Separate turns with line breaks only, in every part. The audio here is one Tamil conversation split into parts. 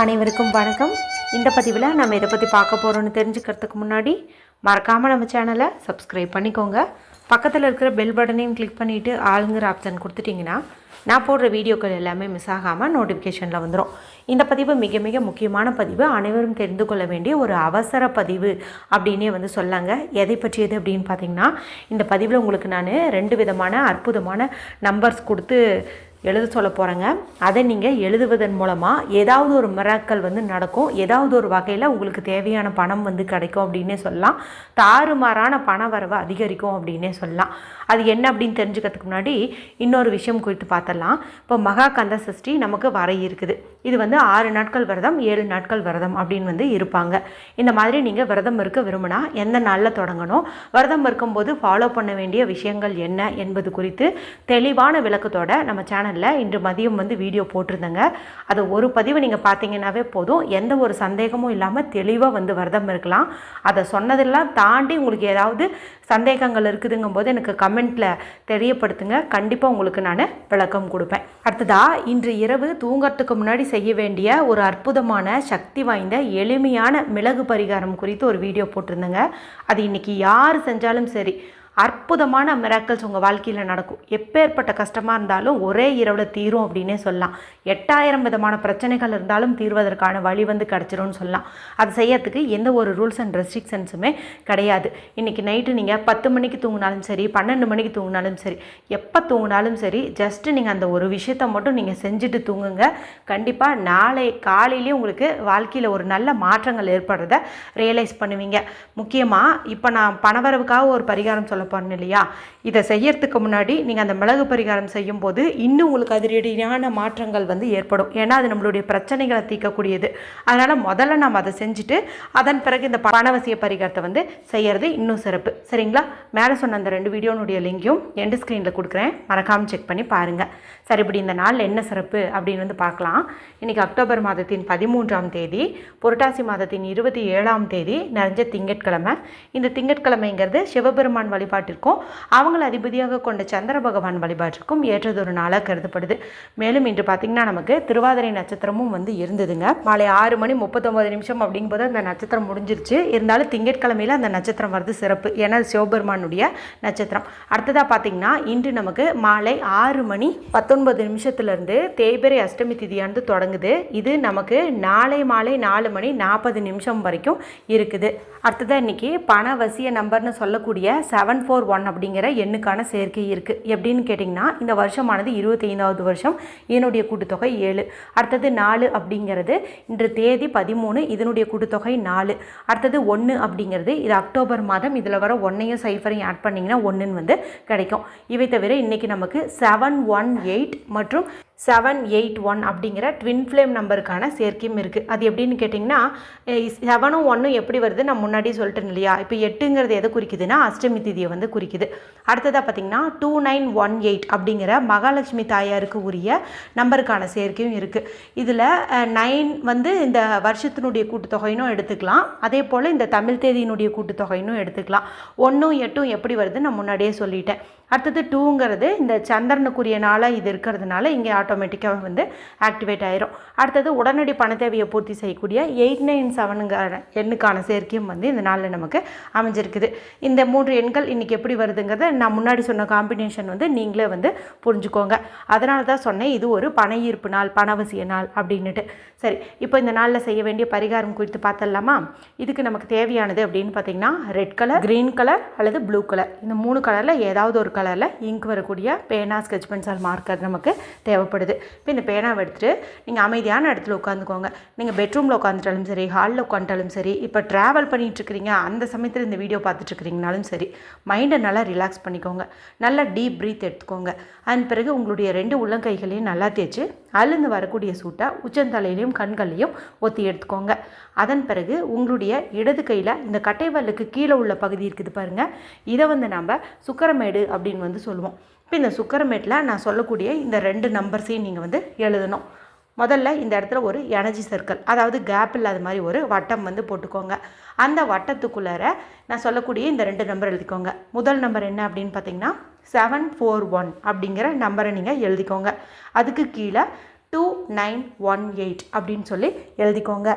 அனைவருக்கும் வணக்கம். இந்த பதிவில் நம்ம இதை பற்றி பார்க்க போகிறோன்னு தெரிஞ்சுக்கிறதுக்கு முன்னாடி மறக்காமல் நம்ம சேனலை சப்ஸ்கிரைப் பண்ணிக்கோங்க. பக்கத்தில் இருக்கிற பெல் பட்டனையும் கிளிக் பண்ணிவிட்டு ஆளுங்கிற ஆப்ஷன் கொடுத்துட்டிங்கன்னா நான் போடுற வீடியோக்கள் எல்லாமே மிஸ் ஆகாமல் நோட்டிஃபிகேஷனில் வந்துடும் இந்த பதிவு மிக மிக முக்கியமான பதிவு. அனைவரும் தெரிந்து கொள்ள வேண்டிய ஒரு அவசர பதிவு அப்படின்னே வந்து சொல்லாங்க எதை பற்றியது அப்படின்னு பார்த்தீங்கன்னா இந்த பதிவில் உங்களுக்கு நான் ரெண்டு விதமான அற்புதமான நம்பர்ஸ் கொடுத்து எழுத சொல்ல போகிறேங்க அதை நீங்கள் எழுதுவதன் மூலமாக ஏதாவது ஒரு மிராக்கள் வந்து நடக்கும். ஏதாவது ஒரு வகையில் உங்களுக்கு தேவையான பணம் வந்து கிடைக்கும் அப்படின்னே சொல்லலாம். தாறுமாறான பண வரவு அதிகரிக்கும் அப்படின்னே சொல்லலாம். அது என்ன அப்படின்னு தெரிஞ்சுக்கிறதுக்கு முன்னாடி இன்னொரு விஷயம் குறித்து பார்த்தலாம் இப்போ மகா கந்த சஷ்டி நமக்கு வர இருக்குது. இது வந்து ஆறு நாட்கள் விரதம் ஏழு நாட்கள் விரதம் அப்படின்னு வந்து இருப்பாங்க. இந்த மாதிரி நீங்கள் விரதம் இருக்க விரும்பினா எந்த நாளில் தொடங்கணும்? விரதம் இருக்கும்போது ஃபாலோ பண்ண வேண்டிய விஷயங்கள் என்ன என்பது குறித்து தெளிவான விளக்கத்தோட நம்ம சேனலில் இன்று மதியம் வந்து வீடியோ போட்டிருந்தேங்க. அது ஒரு பதிவு நீங்கள் பார்த்தீங்கன்னாவே போதும். எந்த ஒரு சந்தேகமும் இல்லாமல் தெளிவாக வந்து விரதம் இருக்கலாம். அதை சொன்னதெல்லாம் தாண்டி உங்களுக்கு ஏதாவது சந்தேகங்கள் இருக்குதுங்கும் போது எனக்கு கமெண்ட்டில் தெரியப்படுத்துங்க. கண்டிப்பாக உங்களுக்கு நான் விளக்கம் கொடுப்பேன். அடுத்ததா இன்று இரவு தூங்கறதுக்கு முன்னாடி செய்ய வேண்டிய ஒரு அற்புதமான சக்தி வாய்ந்த எளிமையான மிளகு பரிகாரம் குறித்து ஒரு வீடியோ போட்டிருந்தேங்க. அது இன்னைக்கு யார் செஞ்சாலும் சரி அற்புதமான மிராக்கல்ஸ் உங்கள் வாழ்க்கையில் நடக்கும். எப்பேற்பட்ட கஷ்டமாக இருந்தாலும் ஒரே இரவில் தீரும் அப்படின்னே சொல்லலாம். எட்டாயிரம் விதமான பிரச்சனைகள் இருந்தாலும் தீர்வதற்கான வழி வந்து கிடச்சிரும்னு சொல்லலாம். அது செய்யறதுக்கு எந்த ஒரு ரூல்ஸ் அண்ட் ரெஸ்ட்ரிக்ஷன்ஸுமே கிடையாது. இன்றைக்கி நைட்டு நீங்கள் பத்து மணிக்கு தூங்கினாலும் சரி பன்னெண்டு மணிக்கு தூங்கினாலும் சரி எப்போ தூங்கினாலும் சரி ஜஸ்ட்டு நீங்கள் அந்த ஒரு விஷயத்தை மட்டும் நீங்கள் செஞ்சுட்டு தூங்குங்க. கண்டிப்பாக நாளை காலையிலேயே உங்களுக்கு வாழ்க்கையில் ஒரு நல்ல மாற்றங்கள் ஏற்படுறத ரியலைஸ் பண்ணுவீங்க. முக்கியமாக இப்போ நான் பணவரவுக்காக ஒரு பரிகாரம் சொல்ல போகிறேன் இல்லையா இதை செய்யறதுக்கு முன்னாடி நீங்கள் அந்த மிளகு பரிகாரம் செய்யும்போது இன்னும் உங்களுக்கு அதிரடியான மாற்றங்கள் வந்து ஏற்படும். ஏன்னா அது நம்மளுடைய பிரச்சனைகளை தீர்க்கக்கூடியது. அதனால் முதல்ல நம்ம அதை செஞ்சுட்டு அதன் பிறகு இந்த பணவசிய பரிகாரத்தை வந்து செய்யறது இன்னும் சிறப்பு. சரிங்களா? மேலே சொன்ன அந்த ரெண்டு வீடியோனுடைய லிங்கையும் எண்டு ஸ்க்ரீனில் கொடுக்குறேன். மறக்காமல் செக் பண்ணி பாருங்கள் சரி இப்படி இந்த நாளில் என்ன சிறப்பு அப்படின்னு வந்து பார்க்கலாம். இன்றைக்கி அக்டோபர் மாதத்தின் பதிமூன்றாம் தேதி புரட்டாசி மாதத்தின் இருபத்தி ஏழாம் தேதி நிறைஞ்ச திங்கட்கிழமை. இந்த திங்கட்கிழமைங்கிறது சிவபெருமான் வழிபாடு வழிபாட்டிற்கும் அவங்களை அதிபதியாக கொண்ட சந்திர பகவான் வழிபாட்டிற்கும் ஏற்றதொரு நாளாக கருதப்படுது. மேலும் இன்று பார்த்திங்கன்னா நமக்கு திருவாதிரை நட்சத்திரமும் வந்து இருந்ததுங்க. மாலை ஆறு மணி முப்பத்தொம்பது நிமிஷம் அப்படிங்கும்போது அந்த நட்சத்திரம் முடிஞ்சிருச்சு. இருந்தாலும் திங்கட்கிழமையில் அந்த நட்சத்திரம் வருது சிறப்பு. ஏன்னா சிவபெருமானுடைய நட்சத்திரம். அடுத்ததாக பார்த்திங்கன்னா இன்று நமக்கு மாலை ஆறு மணி பத்தொன்பது நிமிஷத்துலேருந்து தேய்பிரை அஷ்டமி திதியானது தொடங்குது. இது நமக்கு நாளை மாலை நாலு மணி நாற்பது நிமிஷம் வரைக்கும் இருக்குது. அடுத்ததாக இன்றைக்கி பணவசிய நம்பர்னு சொல்லக்கூடிய செவன் ஃபோர் ஒன் அப்படிங்கிற எண்ணுக்கான சேர்க்கை இருக்குது எப்படின்னு கேட்டிங்கன்னா இந்த வருஷமானது இருபத்தைந்தாவது வருஷம். இதனுடைய கூட்டுத்தொகை ஏழு. அடுத்தது நாலு அப்படிங்கிறது இன்று தேதி பதிமூணு இதனுடைய கூட்டுத்தொகை நாலு. அடுத்தது ஒன்று அப்படிங்கிறது இது அக்டோபர் மாதம். இதில் வர ஒன்றையும் சைஃபரையும் ஆட் பண்ணிங்கன்னா ஒன்றுன்னு வந்து கிடைக்கும். இவை தவிர இன்றைக்கி நமக்கு செவன் ஒன் எயிட் மற்றும் செவன் எயிட் ஒன் அப்படிங்கிற ட்வின் ஃப்ளேம் நம்பருக்கான சேர்க்கையும் இருக்குது அது எப்படின்னு கேட்டிங்கன்னா செவனும் ஒன்றும் oh எப்படி வருது நான் முன்னாடி சொல்லிட்டேன் இல்லையா? இப்போ எட்டுங்கிறது எதை குறிக்குதுன்னா அஷ்டமி திதியை வந்து குறிக்குது. அடுத்ததாக பார்த்திங்கன்னா டூ நைன் ஒன் எயிட் அப்படிங்கிற மகாலட்சுமி தாயாருக்கு உரிய நம்பருக்கான சேர்க்கையும் இருக்குது இதில் நைன் வந்து இந்த வருஷத்தினுடைய கூட்டுத்தொகையினும் எடுத்துக்கலாம். அதே போல் இந்த தமிழ் தேதியினுடைய கூட்டுத்தொகையினும் எடுத்துக்கலாம். ஒன்றும் எட்டும் எப்படி வருது நான் முன்னாடியே சொல்லிட்டேன். அடுத்தது டூங்கிறது இந்த சந்திரனுக்குரிய நாளாக இது இருக்கிறதுனால இங்கே ஆட்டோமேட்டிக்காக வந்து ஆக்டிவேட் ஆயிரும். அடுத்தது உடனடி பண தேவையை பூர்த்தி செய்யக்கூடிய எயிட் நைன் செவனுங்கிற எண்ணுக்கான சேர்க்கையும் வந்து இந்த நாளில் நமக்கு அமைஞ்சிருக்குது. இந்த மூன்று எண்கள் இன்றைக்கி எப்படி வருதுங்கிறத நான் முன்னாடி சொன்ன காம்பினேஷன் வந்து நீங்களே வந்து புரிஞ்சுக்கோங்க. அதனால தான் சொன்னேன் இது ஒரு பண ஈர்ப்பு நாள் பணவசிய நாள் அப்படின்னுட்டு. சரி இப்போ இந்த நாளில் செய்ய வேண்டிய பரிகாரம் குறித்து பார்த்தலாமா இதுக்கு நமக்கு தேவையானது அப்படின்னு பார்த்தீங்கன்னா ரெட் கலர் க்ரீன் கலர் அல்லது ப்ளூ கலர் இந்த மூணு கலரில் ஏதாவது ஒரு கலரில் இங்க் வரக்கூடிய பேனா ஸ்கெட்ச் பென்சில் மார்க்கர் நமக்கு தேவைப்படும். தேவைப்படுது. இப்போ இந்த பேனாவை எடுத்துகிட்டு நீங்கள் அமைதியான இடத்துல உட்காந்துக்கோங்க நீங்கள் பெட்ரூமில் உட்காந்துட்டாலும் சரி ஹாலில் உட்காந்துட்டாலும் சரி இப்போ ட்ராவல் பண்ணிகிட்ருக்கிறீங்க அந்த சமயத்தில் இந்த வீடியோ பார்த்துட்ருக்கிறீங்கனாலும் சரி மைண்டை நல்லா ரிலாக்ஸ் பண்ணிக்கோங்க. நல்லா டீப் ப்ரீத் எடுத்துக்கோங்க. அதன் பிறகு உங்களுடைய ரெண்டு உள்ளங்கைகளையும் நல்லா தேய்ச்சி அழுந்து வரக்கூடிய சூட்டை உச்சந்தலையிலையும் கண்கள்லையும் ஒத்தி எடுத்துக்கோங்க. அதன் பிறகு உங்களுடைய இடது கையில் இந்த கட்டைவல்லுக்கு கீழே உள்ள பகுதி இருக்குது பாருங்கள் இதை வந்து நம்ம சுக்கரமேடு அப்படின்னு வந்து சொல்லுவோம். இப்போ இந்த சுக்கரமேட்டில் நான் சொல்லக்கூடிய இந்த ரெண்டு நம்பர்ஸையும் நீங்கள் வந்து எழுதணும். முதல்ல இந்த இடத்துல ஒரு எனர்ஜி சர்க்கிள் அதாவது கேப் இல்லாத மாதிரி ஒரு வட்டம் வந்து போட்டுக்கோங்க. அந்த வட்டத்துக்குள்ளார நான் சொல்லக்கூடிய இந்த ரெண்டு நம்பர் எழுதிக்கோங்க. முதல் நம்பர் என்ன அப்படின்னு பார்த்தீங்கன்னா செவன் ஃபோர் ஒன் அப்படிங்கிற நம்பரை நீங்கள் எழுதிக்கோங்க. அதுக்கு கீழே டூ நைன் ஒன் எயிட் அப்படின்னு சொல்லி எழுதிக்கோங்க.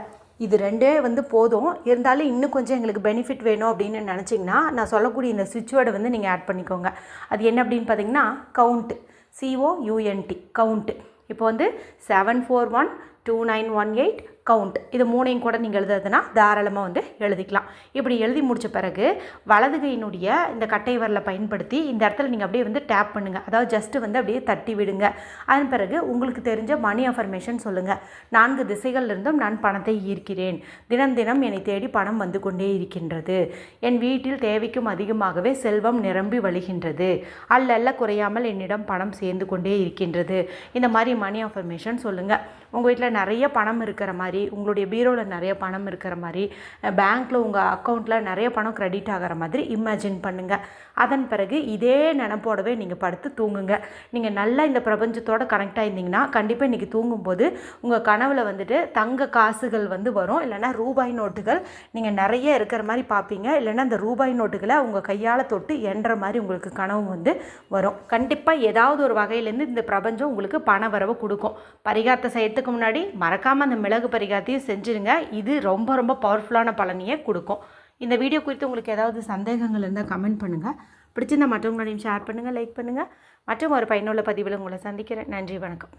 இது ரெண்டே வந்து போதும். இருந்தாலும் இன்னும் கொஞ்சம் எங்களுக்கு பெனிஃபிட் வேணும் அப்படின்னு நினச்சிங்கன்னா நான் சொல்லக்கூடிய இந்த சுவிட்ச் வந்து நீங்கள் ஆட் பண்ணிக்கோங்க. அது என்ன அப்படின்னு பார்த்தீங்கன்னா கவுண்ட்டு சிஓ யூஎன்டி கவுண்ட்டு இப்போ வந்து seven four one two nine one eight count இது மூணையும் கூட நீங்கள் எழுதுறதுனா தாராளமாக வந்து எழுதிக்கலாம். இப்படி எழுதி முடித்த பிறகு வலது கையினுடைய இந்த கட்டை வரலை பயன்படுத்தி இந்த இடத்துல நீங்கள் அப்படியே வந்து டேப் பண்ணுங்கள் அதாவது ஜஸ்ட்டு வந்து அப்படியே தட்டி விடுங்க. அதன் பிறகு உங்களுக்கு தெரிஞ்ச மணி அஃபர்மேஷன் சொல்லுங்கள் நான்கு திசைகளிலிருந்தும் நான் பணத்தை ஈர்க்கிறேன். தினம் தினம் என்னை தேடி பணம் வந்து கொண்டே இருக்கின்றது. என் வீட்டில் தேவைக்கும் அதிகமாகவே செல்வம் நிரம்பி வழிகின்றது. அல்லல்ல குறையாமல் என்னிடம் பணம் சேர்ந்து கொண்டே இருக்கின்றது. இந்த மாதிரி மணி அஃபர்மேஷன் சொல்லுங்கள் உங்கள் வீட்டில் நிறைய பணம் இருக்கிற மாதிரி உங்களுடைய பீரோவில் நிறைய பணம் இருக்கிற மாதிரி பேங்க்கில் உங்கள் அக்கௌண்ட்டில் நிறைய பணம் க்ரெடிட் ஆகிற மாதிரி இமேஜின் பண்ணுங்கள் அதன் பிறகு இதே நினப்போடவே நீங்கள் படுத்து தூங்குங்க. நீங்கள் நல்லா இந்த பிரபஞ்சத்தோடு கனெக்ட் ஆயிருந்தீங்கன்னா கண்டிப்பாக இன்றைக்கி தூங்கும்போது உங்கள் கனவில் வந்துட்டு தங்க காசுகள் வந்து வரும். இல்லைன்னா ரூபாய் நோட்டுகள் நீங்கள் நிறைய இருக்கிற மாதிரி பார்ப்பீங்க. இல்லைன்னா அந்த ரூபாய் நோட்டுகளை உங்கள் கையால் தொட்டு என்ற மாதிரி உங்களுக்கு கனவு வந்து வரும். கண்டிப்பாக ஏதாவது ஒரு வகையிலேருந்து இந்த பிரபஞ்சம் உங்களுக்கு பண வரவு கொடுக்கும். பரிகாரத்தை செய்யறதுக்கு முன்னாடி மறக்காமல் அந்த மிளகு பரிகாரத்தையும் செஞ்சுருங்க. இது ரொம்ப ரொம்ப பவர்ஃபுல்லான பலனையே கொடுக்கும். இந்த வீடியோ குறித்து உங்களுக்கு ஏதாவது சந்தேகங்கள் இருந்தால் கமெண்ட் பண்ணுங்கள் பிடிச்சிருந்தா மற்றவங்களையும் ஷேர் பண்ணுங்கள் லைக் பண்ணுங்கள் மற்றும் ஒரு பயனுள்ள பதிவில் உங்களை சந்திக்கிறேன். நன்றி வணக்கம்.